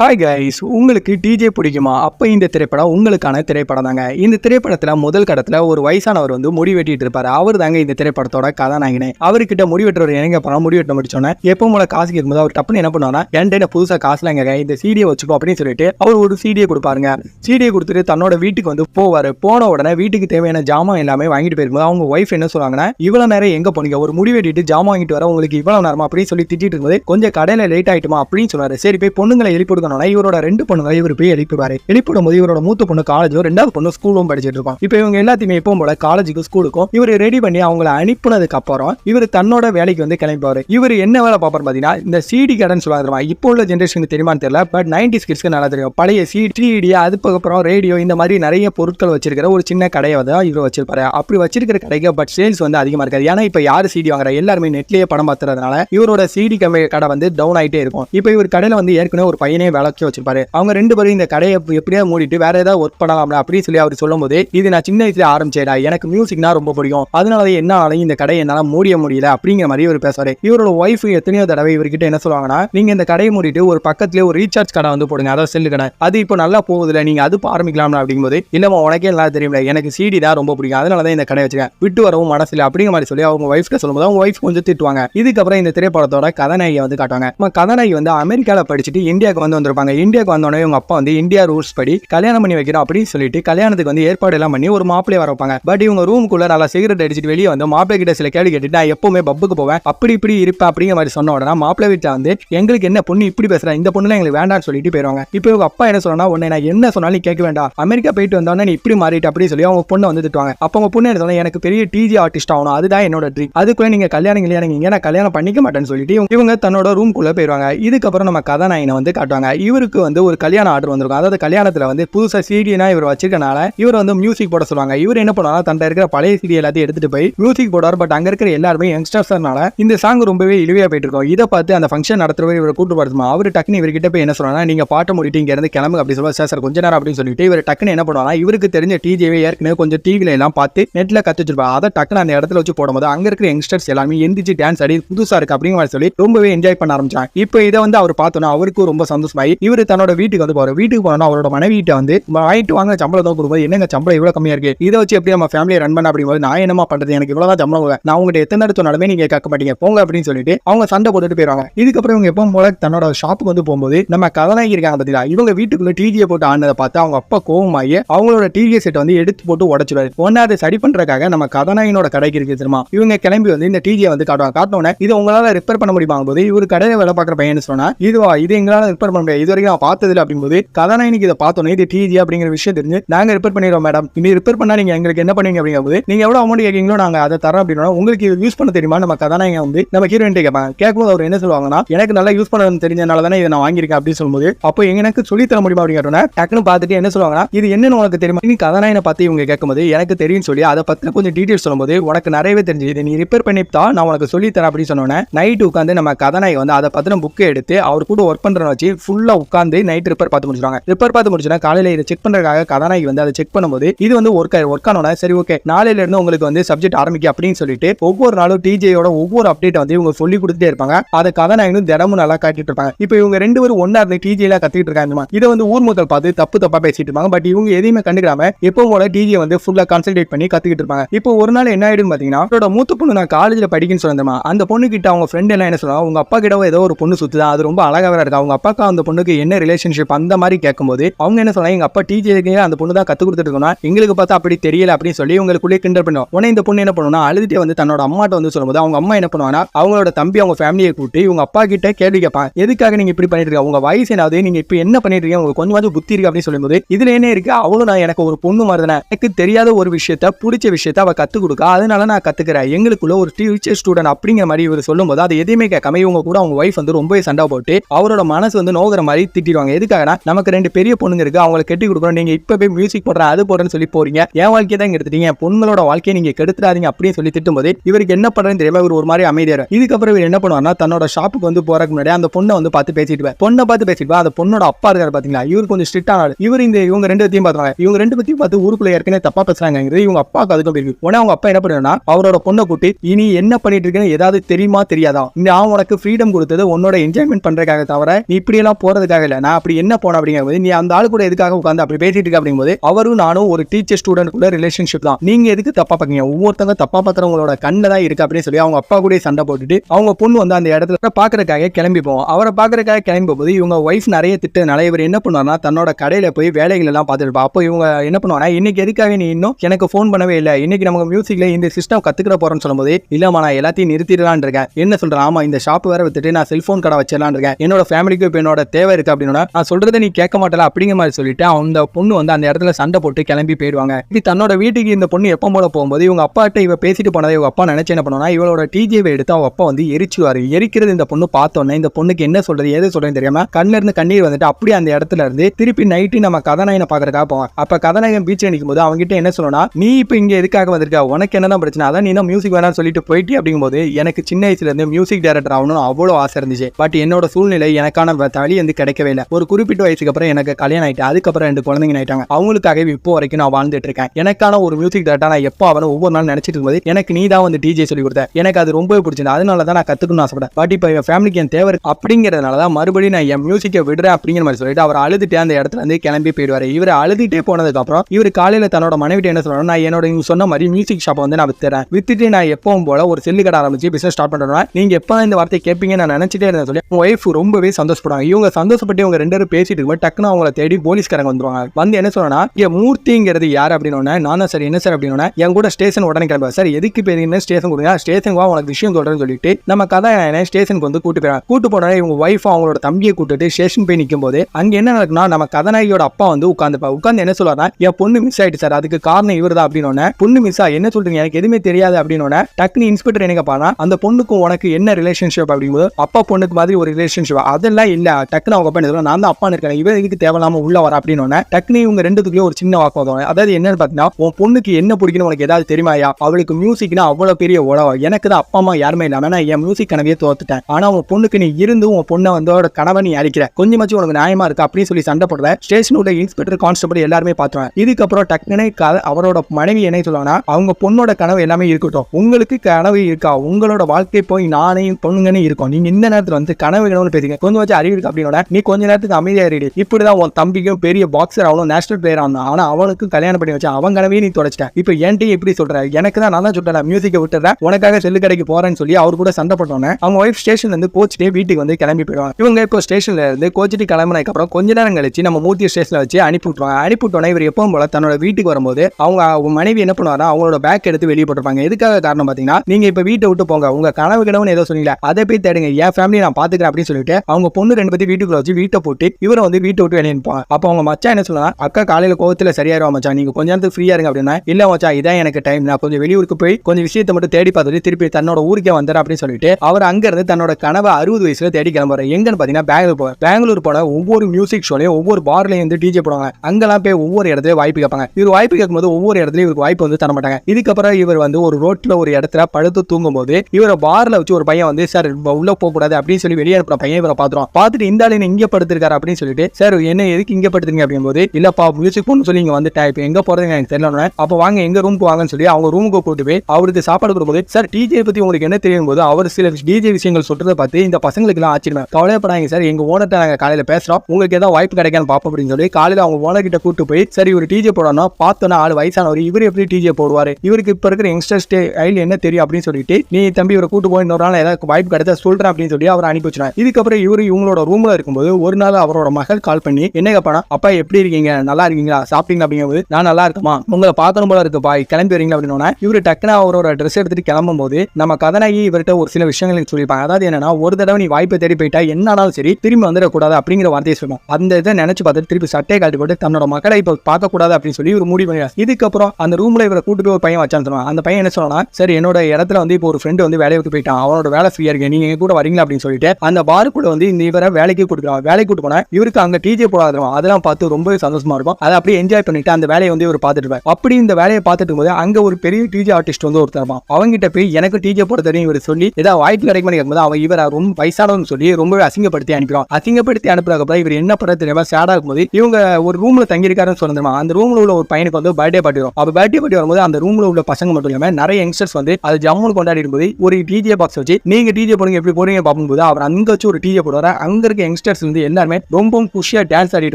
Hi guys உங்களுக்கு DJ பிடிக்குமா? அப்போ இந்த திரைப்படம் உங்களுக்கான திரைப்படம் தாங்க இந்த திரைப்படத்தில் முதல் கடத்தில் ஒரு வயசானவர் வந்து முடி வெட்டிட்டு இருப்பார். அவர் தாங்க இந்த திரைப்படத்தோட கதாநாயகனே. அவர்கிட்ட முடி வெட்டுறவர் இணைங்க படம் முடி வெட்ட முடிச்சோன்னே எப்போ போல காசு கேட்கும்போது அவர் டப்புன்னு என்ன பண்ணுவானா என்கிட்ட புதுசாக காசுலாங்க இந்த சீடியை வச்சுக்கோ அப்படின்னு சொல்லிட்டு அவர் ஒரு சீடியை கொடுப்பாருங்க. சீடியை கொடுத்துட்டு தன்னோட வீட்டுக்கு வந்து போவார். போன உடனே வீட்டுக்கு தேவையான ஜாமான் எல்லாமே வாங்கிட்டு போயிருக்கும்போது அவங்க ஒய்ஃப் என்ன சொல்லுவாங்கன்னா இவ்வளோ நேரம் எங்கே போனீங்க? ஒரு முடி வெட்டிட்டு ஜாமான் வாங்கிட்டு வர உங்களுக்கு இவ்வளோ நேரமா? அப்படின்னு சொல்லி திட்டிட்டு இருக்கும்போது கொஞ்சம் கடையில் லேட் ஆயிட்டுமா? அப்படின்னு சொன்னார் சரி போய் பொண்ணுங்களை எழுப்பி பண்ணோம்னா இவரோட ரெண்டு பொண்ணுங்களை இவர் போய் எழுப்பிவாரு. எழுப்பிடும் போது இவரோட மூத்த பொண்ணு காலேஜும் ரெண்டாவது பொண்ணு ஸ்கூலும் படிச்சிட்டு இருக்கோம் இப்போ இவங்க எல்லாத்தையுமே எப்பவும் போல காலேஜுக்கு ஸ்கூலுக்கும் இவர் ரெடி பண்ணி அவங்கள அனுப்புனதுக்கு அப்புறம் இவர் தன்னோட வேலைக்கு வந்து கிளம்பிவாரு. இவர் என்ன வேலை பார்ப்பாரு பார்த்தீங்கன்னா இந்த சிடி கடைன்னு சொல்லுவாங்க தெரியுமா? இப்போ உள்ள ஜென்ரேஷனுக்கு தெரியுமான்னு தெரியல பட் நைன்டி கிட்ஸ்க்கு நல்லா தெரியும். பழைய சிடி அதுக்கப்புறம் ரேடியோ இந்த மாதிரி நிறைய பொருட்கள் வச்சிருக்கிற ஒரு சின்ன கடையை தான் இவர் வச்சிருப்பாரு. அப்படி வச்சிருக்கிற கடைக்கு பட் சேல்ஸ் வந்து அதிகமாக இருக்காது. ஏன்னா இப்போ யார் சிடி வாங்குற? எல்லாருமே நெட்லேயே படம் பார்த்துறதுனால இவரோட சிடி கடை வந்து டவுன் ஆகிட்டே இருக்கும். இப்போ இவர் கடையில் வந்து ஏற்கனவே ஒரு பையனே விளக்கி வச்சிருப்பாரு. அவங்க ரெண்டு பேரும் இந்த கடையை எப்படியா மூடிட்டு வேற ஏதாவது ஒர்க் பண்ணலாம்ல அப்படின்னு சொல்லி அவர் சொல்லும்போது இது நான் சின்ன வயசுல ஆரம்பிச்சேடா. எனக்கு மியூசிக்னா ரொம்ப பிடிக்கும். அதனால என்ன இந்த கடையை என்னால மூடிய முடியல அப்படிங்கிற மாதிரி இவர் பேசுவாரு. இவரோட ஒய்ஃப் எத்தனையோ தடவை இவர்கிட்ட என்ன சொல்லுவாங்கன்னா நீங்க இந்த கடையை மூடிட்டு ஒரு பக்கத்துலேயே ஒரு ரீசார்ஜ் கடை வந்து போடுங்க. அதாவது செல்லு கடை. அது இப்போ நல்லா போகுதுல. நீங்க அது ஆரம்பிக்கலாம்னு அப்படிங்கும்போது இல்லமா உனக்கே நல்லா தெரியும்ல. எனக்கு சிடி தான் ரொம்ப பிடிக்கும். அதனால தான் இந்த கடை வச்சிருக்கேன். விட்டு வரவும் மனசில் அப்படிங்கிற மாதிரி சொல்லி அவங்க ஒய்ஃப்ட்ட சொல்லும்போது அவங்க ஒய்ஃப் கொஞ்சம் திட்டுவாங்க. இதுக்கப்புறம் இந்த திரைப்படத்தோட கதாநாயகி வந்து காட்டுவாங்க. கதாநாயகி வந்து அமெரிக்கால படிச்சுட்டு இந்தியாவுக்கு வந்து வந்திருப்பாங்க. இந்தியாவுக்கு வந்தோடனே இவங்க அப்பா வந்து இந்தியா ரூல்ஸ் படி கல்யாணம் பண்ணி வைக்கிறோம் அப்படின்னு சொல்லிட்டு கல்யாணத்துக்கு வந்து ஏற்பாடு எல்லாம் பண்ணி ஒரு மாப்பிளைய வர வைப்பாங்க. பட் இவங்க ரூமுக்குள்ள நல்லா சிகரெட் அடிச்சிட்டு வெளியே வந்து மாப்பிளை கிட்ட சில கேள்வி கேட்டுட்டு நான் எப்பவுமே பப்புக்கு போவேன். அப்படி இப்படி இருப்பேன் அப்படிங்கிற மாதிரி சொன்ன உடனே மாப்பிள்ளை வீட்டில் வந்து எங்களுக்கு என்ன பொண்ணு இப்படி பேசுறேன் இந்த பொண்ணுலாம் எங்களுக்கு வேண்டாம்னு சொல்லிட்டு போயிருவாங்க. இப்போ இவங்க அப்பா என்ன சொன்னா உன்னை நான் என்ன சொன்னாலும் நீ கேட்க வேண்டாம். அமெரிக்கா போயிட்டு வந்தோடனே நீ இப்படி மாறிட்டு அப்படின்னு சொல்லி அவங்க பொண்ணை வந்து திட்டுவாங்க. அப்போ அவங்க பொண்ணு என்ன சொன்னா எனக்கு பெரிய டிஜி ஆர்டிஸ்ட் ஆகணும். அதுதான் என்னோட ட்ரீம் அதுக்குள்ள நீங்க கல்யாணம் கல்யாணம் இங்க நான் கல்யாணம் பண்ணிக்க மாட்டேன்னு சொல்லிட்டு இவங்க- இவங்க தன்னோட ரூம்குள்ள போயிருவாங்க. இதுக்கப்புறம் நம்ம கதாநாயகனை வந்து காட்டுவாங்க. இவருக்கு வந்து ஒரு கல்யாண ஆர்டர் வந்திருக்கும். அதாவது கல்யாணத்துல வந்து புதுசா சீடினா இவர் வச்சிருக்கனால இவர் வந்து மியூசிக் போட சொல்லுவாங்க. இவர் என்ன பண்ணுவாங்க தன்ட்ட இருக்கிற பழைய சீடி எல்லாத்தையும் எடுத்துட்டு போய் மியூசிக் போடுவார். பட் அங்க இருக்கிற எல்லாருமே யங்ஸ்டர்ஸ்னால இந்த சாங் ரொம்பவே இழிவையா போயிட்டு இருக்கும் இதை பார்த்து அந்த ஃபங்க்ஷன் நடத்துறவர் இவர் கூட்டு படுத்துமா அவர் டக்குனு இவர்கிட்ட போய் என்ன சொல்லுவாங்க நீங்க பாட்டு முடிட்டு இங்க இருந்து அப்படி சொல்லுவாங்க சார் சார் கொஞ்ச நேரம் அப்படின்னு சொல்லிட்டு இவர் டக்குனு என்ன பண்ணுவாங்க இவருக்கு தெரிஞ்ச டிஜேவே ஏற்கனவே கொஞ்சம் டிவில எல்லாம் பார்த்து நெட்ல கத்து வச்சிருப்பாங்க அதை டக்குனு அந்த இடத்துல வச்சு போடும்போது அங்க இருக்கிற யங்ஸ்டர்ஸ் எல்லாமே எந்திரிச்சு டான்ஸ் ஆடி புதுசா இருக்கு அப்படிங்கிற சொல்லி ரொம்பவே என்ஜாய் பண்ண ஆரம்பிச்சாங்க. இப்போ இதை வந்து அவர் பார்த்தோன்னா அவருக்கும் ரொம்ப சந்தோஷம் பாய் இவர் தன்னோட வீட்டுக்கு வந்து போறாரு. வீட்டுக்கு போனோம்னா அவரோட மனைவிட்ட வந்து வாங்கிட்டு வாங்க சம்பளம் தான் கொடுப்போம் என்னங்க சம்பளம் இவ்வளவு கம்மியா இருக்கு? இதை வச்சு எப்படி நம்ம ஃபேமிலியை ரன் பண்ண அப்படிங்கும்போது நான் என்னமா பண்றது? எனக்கு இவ்வளவுதான் சம்பளம் நான் உங்ககிட்ட எத்தனை நேரம் சொன்னாலுமே நீங்க கேட்க மாட்டீங்க. போங்க அப்படின்னு சொல்லிட்டு அவங்க சண்டை போட்டுட்டு போயிருவாங்க இதுக்கப்புறம் இவங்க எப்பவும் போல தன்னோட ஷாப்புக்கு வந்து போகும்போது நம்ம கதாநாயகி இருக்காங்க பார்த்தீங்களா இவங்க வீட்டுக்குள்ள டிஜியை போட்டு ஆனதை பார்த்து அவங்க அப்பா கோவமாகி அவங்களோட டிஜியை செட் வந்து எடுத்து போட்டு உடச்சிடுவாரு. ஒன்னா அதை சரி பண்றதுக்காக நம்ம கதாநாயகனோட கடைக்கு இருக்கு தெரியுமா? இவங்க கிளம்பி வந்து இந்த டிஜியை வந்து காட்டுவாங்க. காட்டினோடனே இது உங்களால ரிப்பேர் பண்ண முடியுமா போது இவர் கடையில வேலை பார்க்குற பையன் சொன்னா இதுவா இது எங்களால ரிப்பேர் பண்ண முடியாது இது வரைக்கும் நான் பார்த்ததில்ல அப்படிங்கும்போது கதாநாயகனுக்கு இதை பார்த்தோன்னே இது டிஜி அப்படிங்கிற விஷயம் தெரிஞ்சு நாங்க ரிப்பேர் பண்ணிடுறோம் மேடம் இப்படி ரிப்பேர் பண்ணா நீங்க எங்களுக்கு என்ன பண்ணுவீங்க அப்படிங்கும்போது நீங்க எவ்வளவு அமௌண்ட் கேட்கீங்களோ நாங்க அதை தரோம் அப்படின்னா உங்களுக்கு இது யூஸ் பண்ண தெரியுமா? நம்ம கதாநாயகன் வந்து நம்ம ஹீரோயின் கேட்பாங்க. கேட்கும்போது அவர் என்ன சொல்லுவாங்கன்னா எனக்கு நல்லா யூஸ் பண்ண தெரிஞ்சனால தானே இதை நான் வாங்கியிருக்கேன் அப்படின்னு சொல்லும்போது அப்போ எனக்கு சொல்லி தர முடியுமா அப்படின்னு கேட்டோன்னா டக்குன்னு பார்த்துட்டு என்ன சொல்லுவாங்கன்னா இது என்னன்னு உனக்கு தெரியுமா? நீ கதாநாயகனை பத்தி இவங்க கேட்கும்போது எனக்கு தெரியும் சொல்லி அதை பத்தி கொஞ்சம் டீடைல்ஸ் சொல்லும்போது உனக்கு நிறையவே தெரிஞ்சு இதை நீ ரிப்பேர் பண்ணிட்டா நான் உனக்கு சொல்லி தரேன் அப்படின்னு சொன்னோன்னே நைட் உட்காந்து நம்ம கதாநாயகன் வந்து அதை பத்தின புக்கை எடுத்து அவர் கூட ஒர்க் பண்றத வச்சு ஃபுல் ஃபுல்லாக உட்காந்து நைட் ரிப்பேர் பார்த்து முடிச்சிருவாங்க. ரிப்பேர் பார்த்து முடிச்சுனா காலையில இதை செக் பண்றதுக்காக கதாநாயகி வந்து அதை செக் பண்ணும்போது இது வந்து ஒர்க் ஒர்க் ஆனோட சரி ஓகே நாளையில இருந்து உங்களுக்கு வந்து சப்ஜெக்ட் ஆரம்பிக்க அப்படின்னு சொல்லிட்டு ஒவ்வொரு நாளும் டிஜேயோட ஒவ்வொரு அப்டேட் வந்து இவங்க சொல்லி கொடுத்துட்டே இருப்பாங்க. அதை கதாநாயகனும் தினமும் நல்லா காட்டிட்டு இருப்பாங்க. இப்போ இவங்க ரெண்டு பேரும் ஒன்னா இருந்து டிஜேல கத்திட்டு இருக்காங்க இதை வந்து ஊர் மக்கள் பார்த்து தப்பு தப்பா பேசிட்டு இருப்பாங்க. பட் இவங்க எதையுமே கண்டுக்காம எப்பவும் போல டிஜே வந்து ஃபுல்லா கான்சென்ட்ரேட் பண்ணி கத்துக்கிட்டு இருப்பாங்க. இப்போ ஒரு நாள் என்ன ஆயிடும் பாத்தீங்கன்னா அவரோட மூத்த பொண்ணு நான் காலேஜ்ல படிக்கன்னு சொன்னேமா அந்த பொண்ணு கிட்ட அவங்க ஃப்ரெண்ட் எல்லாம் என்ன சொல்லுவாங்க? உங்க அப்பா கிட்ட ஏதோ ஒரு பொண்ணு சுத்துதான் அது ரொம்ப அழகா வேற இருக்கு. அவங்க அப்பாக்கா அந்த பொண்ணுக்கு என்ன ரிலேஷன்ஷிப் அந்த மாதிரி கேட்கும்போது அவங்க என்ன சொன்னாங்க? எங்க அப்பா டீச்சருக்கு அந்த பொண்ணு தான் கத்து கொடுத்துருக்கோம்னா எங்களுக்கு பார்த்தா அப்படி தெரியல அப்படின்னு சொல்லி உங்களுக்குள்ளே கிண்டல் பண்ணுவோம் உடனே இந்த பொண்ணு என்ன பண்ணுவோம்னா அழுதுட்டு வந்து தன்னோட அம்மாட்ட வந்து சொல்லும்போது அவங்க அம்மா என்ன பண்ணுவாங்கன்னா அவங்களோட தம்பி அவங்க ஃபேமிலியை கூட்டி இவங்க அப்பா கிட்ட கேள்வி கேட்பாங்க எதுக்காக நீங்க இப்படி பண்ணிட்டு இருக்கீங்க உங்க வயசு என்னாவது நீங்க இப்ப என்ன பண்ணிட்டு இருக்கீங்க? உங்களுக்கு கொஞ்சமாவது புத்தி இருக்கு அப்படின்னு சொல்லும்போது இதுல என்ன இருக்கு? அவளும் நான் எனக்கு ஒரு பொண்ணு மாதிரி தானே. எனக்கு தெரியாத ஒரு விஷயத்த பிடிச்ச விஷயத்த அவ கத்து கொடுக்க. அதனால நான் கத்துக்கிறேன். எங்களுக்குள்ள ஒரு டீச்சர் ஸ்டூடெண்ட் அப்படிங்கிற மாதிரி இவர் சொல்லும்போது அது எதையுமே கேட்காம இவங்க கூட அவங்க ஒய்ஃப் வந்து ரொம்பவே சண்டை போட்டு அவரோட மனசு வந்து நோகிற மாதிரி திட்டிடுவாங்க. எதுக்காகனா நமக்கு ரெண்டு பெரிய பொண்ணுங்க இருக்கு. அவங்களை கட்டி கொடுக்குறோம் நீங்க இப்ப போய் மியூசிக் போடுறேன் அது போடுறேன்னு சொல்லி போறீங்க. என் வாழ்க்கையை தான் எடுத்துட்டீங்க. பொண்ணுங்களோட வாழ்க்கையை நீங்க கெடுத்துறாதீங்க அப்படின்னு சொல்லி திட்டும் போது இவருக்கு என்ன பண்றதுன்னு தெரியாம இவர் ஒரு மாதிரி அமைதியாரு இதுக்கப்புறம் இவர் என்ன பண்ணுவார்னா தன்னோட ஷாப்புக்கு வந்து போறதுக்கு முன்னாடி அந்த பொண்ணை வந்து பார்த்து பேசிட்டு பொண்ணை பார்த்து பேசிட்டு அந்த பொண்ணோட அப்பா இருக்காரு பாத்தீங்களா? இவர் கொஞ்சம் ஸ்ட்ரிக்ட் ஆனாரு இவர் இந்த இவங்க ரெண்டு பத்தியும் பார்த்தாங்க இவங்க ரெண்டு பத்தியும் பார்த்து ஊருக்குள்ள ஏற்கனவே தப்பா பேசுறாங்கிறது இவங்க அப்பாவுக்கு அதுக்கும் இருக்கு உடனே அவங்க அப்பா என்ன பண்ணுவாங்கன்னா அவரோட பொண்ணை கூட்டி இனி என்ன பண்ணிட்டு இருக்கேன்னு ஏதாவது தெரியுமா தெரியாதா? இந்த அவன் உனக்கு ஃப்ரீடம் கொடுத்தது உன்னோட என்ஜாய்மெண்ட் பண்றதுக்காக தவிர நீ இப்படி எல்லாம் போறதுக்காக இல்ல. நான் அப்படி என்ன போனேன் அப்படிங்கும்போது நீ அந்த ஆள் கூட எதுக்காக உட்காந்து அப்படி பேசிட்டு இருக்க அப்படிங்கும்போது அவரும் நானும் ஒரு டீச்சர் ஸ்டூடெண்ட் கூட ரிலேஷன்ஷிப் தான். நீங்க எதுக்கு தப்பா பாக்கீங்க ஒவ்வொருத்தவங்க தப்பா பாக்குறவங்களோட கண்ணில் தான் இருக்கு அப்படின்னு சொல்லி அவங்க அப்பா கூட சண்டை போட்டுட்டு அவங்க பொண்ணு வந்து அந்த இடத்துல பாக்குறதுக்காக கிளம்பி போவோம் அவரை பாக்குறதுக்காக கிளம்பி போகும்போது இவங்க ஒய்ஃப் நிறைய திட்டனால இவர் என்ன பண்ணுவார்னா தன்னோட கடையில போய் வேலைகள் எல்லாம் பார்த்துட்டு அப்போ இவங்க என்ன பண்ணுவாங்கன்னா இன்னைக்கு எதுக்காக நீ இன்னும் எனக்கு ஃபோன் பண்ணவே இல்லை? இன்னைக்கு நமக்கு மியூசிக்ல இந்த சிஸ்டம் கத்துக்கிற போறேன்னு சொல்லும்போது இல்லம்மா நான் எல்லாத்தையும் நிறுத்திடலான் இருக்கேன். என்ன சொல்றேன் ஆமா இந்த ஷாப் வேற வித்துட்டு நான் செல்போன் கடை வச்சிடலான் இருக்கேன். என்னோட ஃபேமிலிக்கு இப்போ என்னோட தேவை இருக்கு அப்படின்னா நான் சொல்றதை நீ கேட்க மாட்டல அப்படிங்கிற மாதிரி சொல்லிட்டு அந்த பொண்ணு வந்து அந்த இடத்துல சண்டை போட்டு கிளம்பி போயிடுவாங்க. இப்படி தன்னோட வீட்டுக்கு இந்த பொண்ணு எப்போ போல போகும்போது இவங்க அப்பாட்ட இவ பேசிட்டு போனதை இவங்க அப்பா நினைச்சு என்ன பண்ணுவானா இவளோட டிஜேவை எடுத்து அவங்க அப்பா வந்து எரிச்சுவாரு. எரிக்கிறது இந்த பொண்ணு பார்த்தோன்னே இந்த பொண்ணுக்கு என்ன சொல்றது எது சொல்றதுன்னு தெரியாம கண்ணுல இருந்து கண்ணீர் வந்துட்டு அப்படியே அந்த இடத்துல இருந்து திருப்பி நைட்டு நம்ம கதாநாயகனை பாக்குறதுக்காக போவோம் அப்ப கதாநாயகன் பீச்சில் நிற்கும் போது அவங்க கிட்ட என்ன சொல்லணும்னா நீ இப்போ இங்க எதுக்காக வந்திருக்க? உனக்கு என்னதான் பிரச்சனை? அதான் நீ தான் மியூசிக் வேணாம்னு சொல்லிட்டு போயிட்டு அப்படிங்கும்போது எனக்கு சின்ன வயசுல இருந்து மியூசிக் டைரக்டர் ஆகணும்னு அவ்வளோ ஆசை இருந்துச்சு. பட் என்னோட சூழ்நிலை எனக்கான வழி வந்து கிடைக்கவே இல்லை. ஒரு குறிப்பிட்ட வயசுக்கு அப்புறம் எனக்கு கல்யாணம் ஆயிட்டு அதுக்கப்புறம் ரெண்டு குழந்தைங்க ஆயிட்டாங்க. அவங்களுக்காகவே இப்போ வரைக்கும் நான் வாழ்ந்துட்டு இருக்கேன். எனக்கான ஒரு மியூசிக் டேட்டா நான் எப்போ அவனை ஒவ்வொரு நாள் நினைச்சிட்டு இருக்கும்போது எனக்கு நீ தான் வந்து டிஜே சொல்லி கொடுத்த. எனக்கு அது ரொம்பவே பிடிச்சிருந்தது. அதனால தான் நான் கத்துக்கணும்னு ஆசைப்பட்டேன். பட் இப்போ என் ஃபேமிலிக்கு என் தேவை அப்படிங்கிறதுனால தான் மறுபடியும் நான் என் மியூசிக்கை விடுறேன் அப்படிங்கிற மாதிரி சொல்லிட்டு அவர் அழுதுட்டே அந்த இடத்துல இருந்து கிளம்பி போயிடுவார். இவர் அழுதுட்டே போனதுக்கு அப்புறம் இவர் காலையில் தன்னோட மனைவிட்டு என்ன சொல்லணும் நான் என்னோட நீங்க சொன்ன மாதிரி மியூசிக் ஷாப்பை வந்து நான் வித்துறேன். வித்துட்டு நான் எப்பவும் போல ஒரு செல்லு கடை ஆரம்பிச்சு பிசினஸ் ஸ்டார்ட் பண்றேன்னா நீங்க எப்போ இந்த வார்த்தை கேட்பீங்க நான் நினைச்சிட்டே இருந்தேன் சொல்லி ஒய்ஃப் ரொம்பவே சந்தோஷப்படுவாங்க. இவங்க சந்தோஷப்பட்டு இவங்க ரெண்டு பேரும் பேசிட்டு இருக்கும்போது டக்குன்னு அவங்கள தேடி போலீஸ்காரங்க வந்துருவாங்க. வந்து என்ன சொன்னா இங்க மூர்த்திங்கிறது யார்? அப்படின்னு நான் சார் என்ன சார்? அப்படின்னு என் கூட ஸ்டேஷன் உடனே கிளம்புவா சார் எதுக்கு பேருங்க ஸ்டேஷன் கொடுங்க? ஸ்டேஷன் வா உனக்கு விஷயம் சொல்றேன்னு சொல்லிட்டு நம்ம கதை ஸ்டேஷனுக்கு வந்து கூட்டு போயிறாங்க கூட்டு போனா இவங்க ஒய்ஃப் அவங்களோட தம்பியை கூட்டிட்டு ஸ்டேஷன் போய் நிற்கும் போது அங்க என்ன நடக்குன்னா நம்ம கதாநாயகியோட அப்பா வந்து உட்காந்துப்பா உட்காந்து என்ன சொல்லுவாங்க என் பொண்ணு மிஸ் ஆயிட்டு சார் அதுக்கு காரணம் இவர் தான் அப்படின்னு பொண்ணு மிஸ் ஆ? என்ன சொல்றீங்க? எனக்கு எதுவுமே தெரியாது. அப்படின்னு டக்குனு இன்ஸ்பெக்டர் என்ன கேட்பானா அந்த பொண்ணுக்கும் உனக்கு என்ன ரிலேஷன்ஷிப் அப்படிங்கும்போது அப்பா பொண்ணுக்கு மாதிரி ஒரு ரிலேஷன்ஷிப் அதெல்லாம் இல்ல டக்குனு அவங்க அப்பா என்ன நான் தான் அப்பா இருக்கேன். இவன் இதுக்கு தேவையில்லாம உள்ள வர? அப்படின்னு டக்குனு இவங்க ரெண்டுத்துக்குள்ளே ஒரு சின்ன வாக்குவாதம் அதாவது என்னன்னு பார்த்தீங்கன்னா உன் பொண்ணுக்கு என்ன பிடிக்கணும் உனக்கு ஏதாவது தெரியுமாயா அவளுக்கு மியூசிக்னா அவ்வளவு பெரிய உழவா எனக்கு தான் அப்பா அம்மா யாருமே இல்லாம நான் என் மியூசிக் கனவையே தோத்துட்டேன். ஆனா உன் பொண்ணுக்கு நீ இருந்து உன் பொண்ணை வந்து கனவை நீ அழிக்கிற. கொஞ்சமாச்சும் உனக்கு நியாயமா இருக்கு அப்படின்னு சொல்லி சண்டை போடுற ஸ்டேஷன் உள்ள இன்ஸ்பெக்டர் கான்ஸ்டபிள் எல்லாருமே பார்த்துருவாங்க. இதுக்கப்புறம் டக்குனே அவரோட மனைவி என்ன சொல்லுவாங்கன்னா அவங்க பொண்ணோட கனவு எல்லாமே இருக்கட்டும். உங்களுக்கு கனவு இருக்கா? உங்களோட வாழ்க்கை போய் நானே பொண்ணுங்கன்னு இருக்கும். நீங்க இந்த நேரத்துல வந்து கனவு கனவுன்னு பேசுங்க கொஞ்சம் வச்சு அறிவு இருக்கு? தம்பியோட நீ கொஞ்ச நேரத்துக்கு அமைதியா இப்படிதான் உன் தம்பிக்கும் பெரிய பாக்ஸர் அவனும் நேஷனல் பிளேயர் ஆனான் ஆனா அவனுக்கு கல்யாணம் பண்ணி வச்சு அவன் கனவையும் நீ தொடச்சிட்ட இப்போ என்கிட்ட எப்படி சொல்ற? எனக்கு தான் நான் தான் சொல்றேன் மியூசிக்கை விட்டுறேன் உனக்காக செல்லு கடைக்கு போறேன்னு சொல்லி அவர் கூட சண்டை போட்டோன்னே அவங்க ஒய்ஃப் ஸ்டேஷன்ல இருந்து கோச்சிட்டே வீட்டுக்கு வந்து கிளம்பி போயிடுவாங்க. இவங்க இப்போ ஸ்டேஷன்ல இருந்து கோச்சிட்டு கிளம்பினதுக்கு அப்புறம் கொஞ்ச நேரம் கழிச்சு நம்ம மூர்த்தி ஸ்டேஷன்ல வச்சு அனுப்பி விட்டுருவாங்க. அனுப்பி விட்டோன்னே இவர் எப்பவும் போல தன்னோட வீட்டுக்கு வரும்போது அவங்க அவங்க மனைவி என்ன பண்ணுவாரா அவங்களோட பேக் எடுத்து வெளியே போட்டிருப்பாங்க. எதுக்காக காரணம் பாத்தீங்கன்னா நீங்க இப்ப வீட்டை விட்டு போங்க. உங்க கனவு கனவுன்னு ஏதோ சொன்னீங்க அதை போய் தேடுங்க. என் ஃபேமிலி நான் பாத்துக்கிறேன் அப்படின்னு சொல்லிட்டு அவங்க பொண்ணு ரெண்டு பத்தி வீட்டுக்குள்ள வச்சு வீட்டை போட்டு இவரை வந்து வீட்டை விட்டு வெளியே அனுப்புவாங்க. அப்போ அவங்க மச்சா என்ன சொல்லலாம் அக்கா காலையில கோவத்துல சரியாயிருவா மச்சா நீங்க கொஞ்ச நேரத்துக்கு ஃப்ரீயா இருங்க அப்படின்னா இல்ல மச்சா இதான் எனக்கு டைம் நான் கொஞ்சம் வெளியூருக்கு போய் கொஞ்சம் விஷயத்தை மட்டும் தேடி பார்த்துட்டு திருப்பி தன்னோட ஊருக்கே வந்தார் அப்படின்னு சொல்லிட்டு அவர் அங்க இருந்து தன்னோட கனவை அறுபது வயசுல தேடி கிளம்புற எங்கன்னு பாத்தீங்கன்னா பெங்களூர் போவார். பெங்களூர் போன ஒவ்வொரு மியூசிக் ஷோலையும் ஒவ்வொரு பார்லயும் வந்து டிஜே போடுவாங்க. அங்கெல்லாம் போய் ஒவ்வொரு இடத்துலயும் வாய்ப்பு கேட்பாங்க. இவர் வாய்ப்பு கேட்கும்போது ஒவ்வொரு இடத்துலயும் இவருக்கு வாய்ப்பு வந்து தர மாட்டாங்க. இதுக்கப்புறம் இவர் வந்து ஒரு ரோட்ல ஒரு இடத்துல படுத்து தூங்கும்போது இவரை பார்ல வச்சு ஒரு பையன் வந்து சார் உள்ள போக கூடாது அப்படின்னு சொல்லி வெளியே அனுப்புற பையன் இவரை பாத்துறோம் பார்த்துட்டு இந்த ஸ்டாலின் இங்க படுத்திருக்காரு அப்படின்னு சொல்லிட்டு சார் என்ன எதுக்கு இங்க படுத்துறீங்க அப்படிங்கும்போது இல்லப்பா மியூசிக் போன்னு சொல்லி இங்க வந்துட்டேன். இப்போ எங்க போறதுங்க எனக்கு தெரியல அப்ப வாங்க எங்க ரூமுக்கு வாங்கன்னு சொல்லி அவங்க ரூமுக்கு கூட்டு போய் அவருக்கு சாப்பாடு கொடுக்கும்போது சார் டிஜே பத்தி உங்களுக்கு என்ன தெரியும் போது அவர் சில டிஜே விஷயங்கள் சொல்றதை பார்த்து இந்த பசங்களுக்கு எல்லாம் ஆச்சரியமா கவலைப்படாங்க சார். எங்க ஓனர்ட்ட நாங்க காலையில பேசுறோம். உங்களுக்கு ஏதாவது வாய்ப்பு கிடைக்கான்னு பாப்போம் அப்படின்னு சொல்லி காலையில அவங்க ஓனர் கிட்ட கூட்டு போய் சரி இவர் டிஜே போடணும் பார்த்தோன்னா ஆள் வயசானவர். இவர் எப்படி டிஜே போடுவாரு? இவருக்கு இப்ப இருக்கிற யங்ஸ்டர்ஸ் ஐல் என்ன தெரியும்? அப்படின்னு சொல்லிட்டு நீ தம்பி இவரை கூட்டு போய் இன்னொரு நாள் ஏதாவது வாய்ப்பு கிடைச்சா சொல்றேன் அப்படின்னு சொல்லி அவர் அனுப்பி வச்சுனா இதுக்கப்புறம் இவரு இவங்களோட ரூம்ல இருக்கும்போது ஒரு நாள் அவரோட மகள் கால் பண்ணி என்ன கேப்பானா அப்பா எப்படி இருக்கீங்க? நல்லா இருக்கீங்களா? சாப்பிட்டீங்க அப்படிங்கும்போது நான் நல்லா இருக்குமா உங்களை பார்க்கணும் போல இருக்கு பாய் கிளம்பி வரீங்களா? அப்படின்னு இவரு டக்குனு அவரோட ட்ரெஸ் எடுத்துட்டு கிளம்பும் போது நம்ம கதனாகி இவர்கிட்ட ஒரு சில விஷயங்கள் சொல்லியிருப்பாங்க. அதாவது என்னன்னா ஒரு தடவை நீ வாய்ப்பை தேடி போயிட்டா என்னாலும் சரி திரும்பி வந்துடக்கூடாது அப்படிங்கிற வார்த்தையை சொல்லுவோம் அந்த இதை நினைச்சு பார்த்துட்டு திருப்பி சட்டையை காட்டி போட்டு தன்னோட மக்களை இப்போ பார்க்கக்கூடாது அப்படின்னு சொல்லி இவர் முடிவு பண்ணி இதுக்கப்புறம் அந்த ரூம்ல இவரை கூட்டு போய் ஒரு பையன் வச்சான் அந்த பையன் என்ன சொல்லலாம் சரி என்னோட இடத்துல வந்து இப்போ ஒரு ஃப்ரெண்டு வந்து வேலையை விட்டு போயிட்டான். அவனோட வேலை ஃப்ரீயா இருக்கு. நீங்க கூட வரீங்களா? அப்படின்னு சொல்லிட்டு அந்த பாருக்குள்ள வந்து இந்த இவரை வேலைக்கு கொடுக்குறான் வேலைக்கு கூட்டு போனா இவருக்கு அங்க டிஜே போடாதான் அதெல்லாம் பார்த்து ரொம்பவே சந்தோஷமா இருக்கும். அதை அப்படியே என்ஜாய் பண்ணிட்டு அந்த வேலையை வந்து இவர் பார்த்துட்டு இருப்பார். அப்படி இந்த வேலையை பார்த்துட்டு போது அங்க ஒரு பெரிய டிஜே ஆர்டிஸ்ட் வந்து ஒருத்தர் இருப்பான். போய் எனக்கு டிஜே போட தெரியும் இவர் சொல்லி ஏதாவது வாய்ப்பு கிடைக்கும் கேட்கும்போது அவன் இவர் ரொம்ப வயசானவன்னு சொல்லி ரொம்பவே அசிங்கப்படுத்தி அனுப்பிடும் அசிங்கப்படுத்தி அனுப்புறதுக்கப்புறம் இவர் என்ன பண்ண தெரியாம? சேடா இருக்கும்போது இவங்க ஒரு ரூம்ல தங்கியிருக்காருன்னு சொன்னதுமா அந்த ரூம்ல உள்ள ஒரு பையனுக்கு வந்து பர்த்டே பார்ட்டி வரும். அப்ப பர்த்டே பார்ட்டி வரும்போது அந்த ரூம்ல உள்ள பசங்க மட்டும் இல்லாம நிறைய யங்ஸ்டர்ஸ் வந்து அது ஜம்முன்னு கொண்டாடி இருக்கும்போது ஒரு டிஜே பாக்ஸ் வச்சு நீங்க டிஜே போடுங்க எப்படி போடுங்க பார்க்கும்போது அவர் அங்க வச்சு ஒரு டிஜே போடுவார். அங்க இருக்க யங்ஸ்டர்ஸ் வந்து எல்லாருமே ரொம்பவும் குஷியாக டான்ஸ் ஆடிட்டு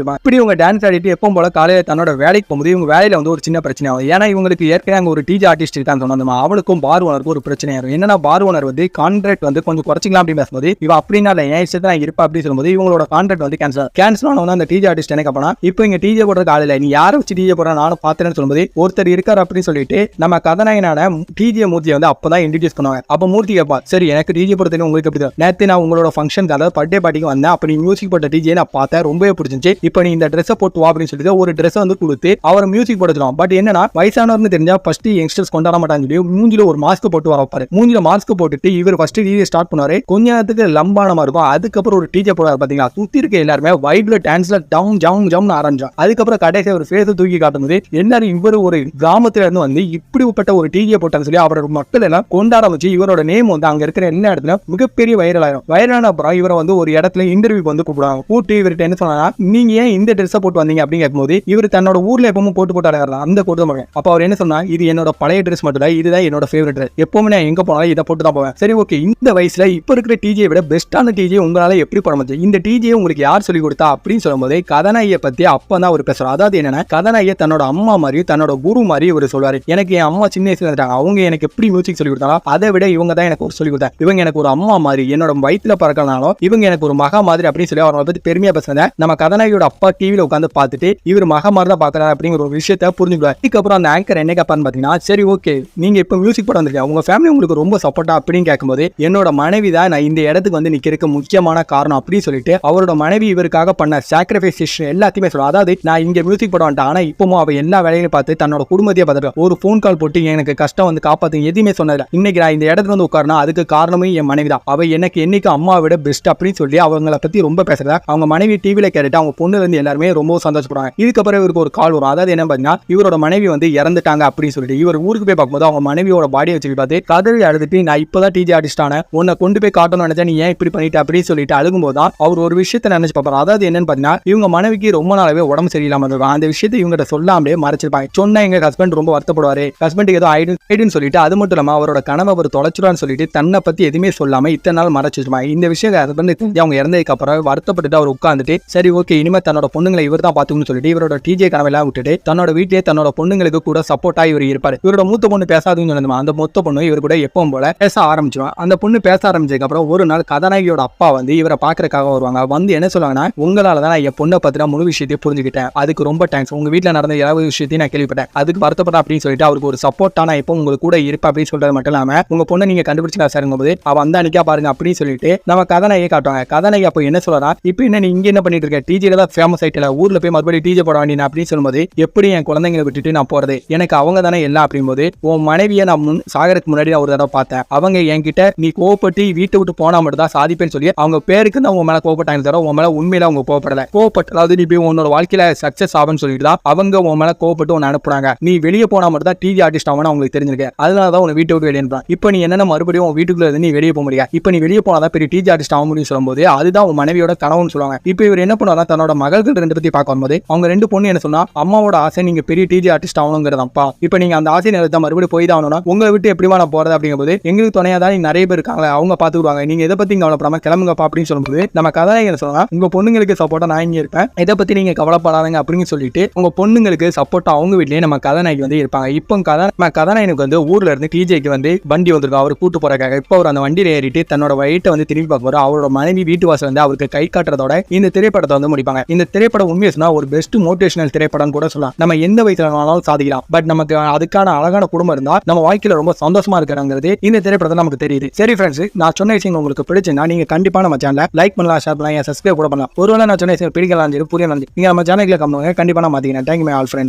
இருப்பாங்க. இப்படி இவங்க டான்ஸ் ஆடிட்டு எப்போ போல காலையில் தன்னோட வேலைக்கு போகும்போது இவங்க வேலையில் வந்து ஒரு சின்ன பிரச்சனை ஆகும். ஏன்னா இவங்களுக்கு ஏற்கனவே அங்கே ஒரு டிஜே ஆர்டிஸ்ட் இருக்கான்னு சொன்னோம் அவனுக்கும் பார் ஓனருக்கும் ஒரு பிரச்சனை ஆகும் என்னன்னா பார் ஓனர் வந்து கான்ட்ராக்ட் வந்து கொஞ்சம் குறைச்சிக்கலாம் அப்படின்னு பேசும்போது இவ அப்படின்னா இல்லை என் இஷ்டத்தை நான் இருப்பா அப்படின்னு சொல்லும்போது இவங்களோட கான்ட்ராக்ட் வந்து கேன்சல் கேன்சல் ஆனவங்க அந்த டிஜே ஆர்டிஸ்ட் என்ன பண்ணா இப்போ இங்கே டிஜே போடுறது காலையில் நீ யாரை வச்சு டிஜே போடுற? நானும் பார்த்தேன்னு சொல்லும்போது ஒருத்தர் இருக்கார் அப்படின்னு சொல்லிட்டு நம்ம கதாநாயகனான டிஜே மூர்த்தியை வந்து அப்போ தான் இன்ட்ரடியூஸ் பண்ணுவாங்க. அப்போ மூர்த்தி கேட்பா சரி எனக்கு டிஜே போட தெரியும் உங்களுக்கு எப்படி நேற்று நான் உங்களோட ஃபங்க்ஷனுக்கு அதாவது பர்த்டே பார்ட்டிக்கு வந்தேன். அப்போ நீ மியூசிக் போட்ட டிஜே நான் பார்த்தேன். ரொம்பவே பிடிச்சிருந்துச்சு. இப்போ நீ இந்த ட்ரெஸ்ஸை போட்டு வா அப்படின்னு சொல்லிட்டு ஒரு ட்ரெஸ் வந்து கொடுத்து அவர் மியூசிக் போட பட் என்னன்னா வயசானவர்னு தெரிஞ்சா ஃபர்ஸ்ட் யங்ஸ்டர்ஸ் கொண்டாட மாட்டாங்க சொல்லி மூஞ்சில ஒரு மாஸ்க் போட்டு வர வைப்பாரு. மூஞ்சில மாஸ்க் போட்டுட்டு இவர் ஃபர்ஸ்ட் டிஜே ஸ்டார்ட் பண்ணுவாரு. கொஞ்ச நேரத்துக்கு லம்பானமா இருக்கும். அதுக்கப்புறம் ஒரு டிஜே போடுவார் பாத்தீங்களா? சுத்தி இருக்க எல்லாருமே வைப்ல டான்ஸ்ல டவுன் ஜவுன் ஜவுன் ஆரம்பிச்சோம் அதுக்கப்புறம் கடைசி ஒரு ஃபேஸ் தூக்கி காட்டும்போது எல்லாரும் இவர் ஒரு கிராமத்துல இருந்து வந்து இப்படிப்பட்ட ஒரு டிஜே போட்டான்னு சொல்லி அவரோட மக்கள் எல்லாம் கொண்டாட வச்சு இவரோட நேம் வந்து அங்க இருக்கிற என்ன இடத்துல மிகப்பெரிய வைரல் ஆயிரும். வைரலான அப்புறம் இவரை வந்து ஒரு இடத்துல இன்டர்வியூ இன்டர்வியூக்கு வந்து கூப்பிடுவாங்க. கூப்பிட்டு இவர்கிட்ட என்ன சொன்னா நீங்க ஏன் இந்த ட்ரெஸ்ஸை போட்டு வந்தீங்க? அப்படின்னு கேட்கும்போது இவர் தன்னோட ஊர்ல எப்பவும் போட்டு போட்டு அலையாடலாம் அந்த போட்டு தான் போவேன் அப்ப அவர் என்ன சொன்னா இது என்னோட பழைய ட்ரெஸ் மட்டும் இல்ல இதுதான் என்னோட ஃபேவரட் ட்ரெஸ் எப்பவுமே நான் எங்க போனாலும் இதை போட்டு தான் போவேன். சரி ஓகே இந்த வயசுல இப்ப இருக்கிற டிஜியை விட பெஸ்டான டிஜே உங்களால எப்படி போட முடியும் இந்த டிஜியை உங்களுக்கு யார் சொல்லி கொடுத்தா அப்படின்னு சொல்லும்போது கதாநாயகியை பத்தி அப்பதான் அவர் பேசுறாரு. அதாவது என்னன்னா கதாநாயகியை தன்னோட அம்மா மாதிரி தன்னோட குரு மாதிரி இவர் சொல்வாரு. எனக்கு என் அம்மா சின்ன வயசுல இருந்தாங்க அவங்க எனக்கு எப்படி மியூசிக் சொல்லி கொடுத்தாலும் அதை விட இவங்க தான் எனக்கு ஒரு சொல்லி கொடுத்தாங்க இவங்க எனக்கு ஒரு அம்மா மாதிரி என்னோட வயிற்றுல பறக்கிறனாலும் இவங்க எனக்கு ஒரு மகா மாதிரி அப்படின்னு சொல்லி அவரை பத்தி பெருமையா பேசுறத நம்ம கதாநாயகியோட அப்பா டிவியில உட்காந்து பார்த்துட்டு இவர் மகா மாதிரி தான் பாக்குறாரு அப்படிங்கிற ஒரு விஷயத்த புரிஞ்சுக்கலாம் இதுக்கப்புறம் அந்த ஆங்கர் என்ன கேட்பான்னு பாத்தீங்கன்னா சரி ஓகே நீங்க இப்ப மியூசிக் படம் வந்திருக்கீங்க. உங்க ஃபேமிலி உங்களுக்கு ரொம்ப சப்போர்ட்டா அப்படின்னு கேட்கும்போது என்னோட மனைவி தான் நான் இந்த இடத்துக்கு வந்து நிக்கிறதுக்கு முக்கியமான காரணம் அப்படின்னு சொல்லிட்டு அவரோட மனைவி இவருக்காக பண்ண சாக்ரிஃபைஸ் எல்லாத்தையுமே சொல்லுவோம் அதாவது நான் இங்க மியூசிக் படம் வந்துட்டேன். ஆனா இப்பவும் அவ எல்லா வேலையும் பார்த்து தன்னோட குடும்பத்தையே பார்த்துட்டு ஒரு ஃபோன் கால் போட்டு எனக்கு கஷ்டம் வந்து காப்பாத்துங்க. எதுவுமே சொன்னதில்ல. இன்னைக்கு நான் இந்த இடத்துல வந்து உட்காரனா அதுக்கு காரணமே என் மனைவி தான். அவ எனக்கு என்னைக்கு அம்மாவை விட பெஸ்ட் அப்படின்னு சொல்லி அவங்கள பத்தி ரொம்ப பேசுறதா அவங்க மனைவி டிவில கேட்டுட்டு அவங்க பொண்ணு வந்து எல்லாருமே ரொம்ப சந்தோஷப்படுறாங்க. இதுக்கப்புறம் இவருக்கு ஒரு கால் வரும். அதாவது என்ன பார்த்தீங்கன்னா இவரோட மனைவி வந்து இறந்துட்டாங்க அப்படின்னு சொல்லிட்டு இவர் ஊருக்கு போய் பார்க்கும்போது அவங்க மனைவியோட பாடியை வச்சு பார்த்து கதறி அழுதுட்டு நான் இப்பதான் டிஜி ஆர்டிஸ்ட் ஆனேன். உன்னை கொண்டு போய் காட்டணும்னு நினைச்சா நீ ஏன் இப்படி பண்ணிட்டு? அப்படின்னு சொல்லிட்டு அழுகும்போது தான் அவர் ஒரு விஷயத்தை நினைச்சு பார்ப்பார். அதாவது என்னன்னு பார்த்தீங்கன்னா இவங்க மனைவிக்கு ரொம்ப நாளாவே உடம்பு சரியில்லாம இருக்கும் அந்த விஷயத்தை இவங்ககிட்ட சொல்லாமலே மறைச்சிருப்பாங்க. சொன்னா எங்க ஹஸ்பண்ட் ரொம்ப வருத்தப்படுவாரு. ஹஸ்பண்டுக்கு ஏதோ ஆயிடும் ஆயிடுன்னு சொல்லிட்டு அது மட்டும் இல்லாம அவரோட கனவை அவர் தொலைச்சிடுவான்னு சொல்லிட்டு தன்னை பத்தி எதுவுமே சொல்லாம இத்தனை நாள் மறைச்சிருப்பாங்க. இந்த விஷயம் ஹஸ்பண்ட் தெரிஞ்சு அவங்க இறந்ததுக்கு அப்புறம் வருத்தப்பட்டு அவர் உட்காந்துட்டு சரி ஓகே இனிமே தன்னோட பொண்ணுங்களை இவர் தான் பார்த்துக்கணும்னு சொல்லிட்டு இவரோட டிஜே கனவெல்லாம் விட்டுட்டு தன்னோட வீட்டிலே தன்னோட பொண்ணுங்களுக்கு கூட சப்போர்ட்டா இவர் இருப்பாரு. இவரோட மூத்த பொண்ணு பேசாதுன்னு சொன்னதுமா அந்த மொத்த பொண்ணு இவர் கூட எப்பவும் போல பேச ஆரம்பிச்சிடும் அந்த பொண்ணு பேச ஆரம்பிச்சதுக்கு அப்புறம் ஒரு நாள் கதாநாயகியோட அப்பா வந்து இவரை பாக்குறதுக்காக வருவாங்க. வந்து என்ன சொல்லுவாங்கன்னா உங்களால தான் என் பொண்ணை பத்தின முழு விஷயத்தையும் புரிஞ்சுக்கிட்டேன். அதுக்கு ரொம்ப தேங்க்ஸ் உங்க வீட்டில் நடந்த ஏதாவது விஷயத்தையும் நான் கேள்விப்பட்டேன். அதுக்கு வருத்தப்படா அப்படின்னு சொல்லிட்டு அவருக்கு ஒரு சப்போர்ட்டான எப்போ உங்களுக்கு கூட இருப்பேன் அப்படின்னு சொல்றது மட்டும் இல்லாம உங்க பொண்ணை நீங்க கண்டுபிடிச்சிக்கலாம் சாருங்க போது அவ அந்த அன்னைக்கா பாருங்க அப்படின்னு சொல்லிட்டு நம்ம கதாநாயகி காட்டுவாங்க. கதாநாயகி அப்போ என்ன என்ன சொல்றா இப்போ என்ன நீ இங்க என்ன பண்ணிட்டு இருக்க? டிஜில தான் ஃபேமஸ் ஆயிட்டல ஊர்ல போய் மறுபடியும் டிஜே போட வேண்டிய அப்படின்னு சொல்லும்போது எப்படி என் குழந்தைங்களை விட்டுட்டு நான் போறது? எனக்கு அவங்க தானே எல்லாம் அப்படிங்கும்போது உன் மனைவியை நான் முன் சாகரத்துக்கு முன்னாடி நான் ஒரு தடவை பார்த்தேன். அவங்க என்கிட்ட நீ கோவப்பட்டு வீட்டை விட்டு போனா மட்டும் தான் சாதிப்பேன்னு சொல்லி அவங்க பேருக்கு தான் உன் மேல கோவப்பட்டாங்க தவிர உன் மேல உண்மையில அவங்க கோவப்படல. கோவப்பட்ட அதாவது நீ போய் உன்னோட வாழ்க்கையில சக்சஸ் ஆகும்னு சொல்லிட்டு தான் அவங்க உன் மேல கோவப்பட்டு உன்னை அனுப்புறாங்க. நீ வெளியே போனா மட்டும் தான் டிவி ஆர்டிஸ்ட் ஆகணும் அவங்களுக்கு தெரிஞ்சிருக்கு. அதனால தான் உன்னை வீட்டை விட்டு வெளியே இப்போ நீ என்னென்ன மறுபடியும் உன் வீட்டுக்குள்ள நீ வெளியே போக முடியாது இப்போ நீ வெளியே போனா தான் பெரிய டிஜி ஆர்டிஸ்ட் ஆக முடியும் சொல்லும்போது அதுதான் மனைவியோட கனவுன்னு சொல்லுவாங்க. இப்போ இவர் என்ன பண்ணுவாங்க தன்னோட மகள்கள் ரெண்டு பத்தி பார்க்க வரும்போது அவங்க ரெண்டு பொண்ணு என்ன சொன்னா அம்மாவோட ஆசை நீங்க பெரிய டிஜி ஆர்டிஸ்ட் ஆகணுங்கிறதாப்பா இப்போ நீங்க அந்த ஆசை நேரத்தை மறுபடியும் போய் தான் ஆகணும்னா உங்களை விட்டு எப்படிமா நான் போறது? அப்படிங்கும்போது எங்களுக்கு துணையா தான் நிறைய பேர் இருக்காங்க அவங்க பாத்துக்குவாங்க நீங்க எதை பத்தி கவலைப்படாம கிளம்புங்கப்பா. அப்படின்னு சொல்லும்போது நம்ம கதாநாயகன் சொல்லலாம் உங்க பொண்ணுங்களுக்கு சப்போர்ட்டா நான் இங்க இருப்பேன். இதை பத்தி நீங்க கவலைப்படாதீங்க. அப்படின்னு சொல்லிட்டு உங்க பொண்ணுங்களுக்கு சப்போர்ட்டா அவங்க வீட்லயே நம்ம கதாநாயகி வந்து இருப்பாங்க. இப்போ கதை நம்ம கதாநாயகனுக்கு வந்து ஊர்ல இருந்து டிஜேக்கு வந்து வண்டி வந்திருக்கும் அவர் கூட்டு போறக்காக இப்போ அவர் அந்த வண்டியில ஏறிட்டு தன்னோட வயிட்டை வந்து திரும்பி பார்க்க அவரோட மனைவி வீட்டு வாசல் வந்து அவருக்கு கை காட்டுறதோட இந்த திரைப்படத்தை வந்து முடிப்பாங்க. இந்த திரைப்படம் உண்மையை சொன்னா ஒரு பெஸ்ட் மோட்டிவேஷனல் திரைப்படம் கூட சொல்லலாம். நம்ம எந்த வயசுல வேணாலும் சாதிக்கலாம். பட் நமக்கு அதுக்கான அழகான குடும்பம் இருந்தா நம்ம வாழ்க்கையில ரொம்ப சந்தோஷமா இருக்கிறாங்கிறது இந்த திரைப்படத்தை நமக்கு தெரியுது. சரி ஃப்ரெண்ட்ஸ் நான் சொன்ன விஷயம் உங்களுக்கு பிடிச்சிருந்தா நீங்க கண்டிப்பா நம்ம சேனல லைக் பண்ணலாம் ஷேர் பண்ணலாம் சப்ஸ்கிரைப் கூட பண்ணலாம். ஒருவேளை நான் சொன்ன விஷயம் பிடிக்கலாம் புரியலாம் நீங்க நம்ம சேனலுக்கு கம்மிங்க கண்டிப்பா நான் மாத்தீங்கன்னா thank you my all friend